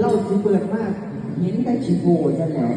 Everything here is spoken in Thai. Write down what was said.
เล่าล่าสิเปิดมาก เห็นแต่ชิโบจะแล้ว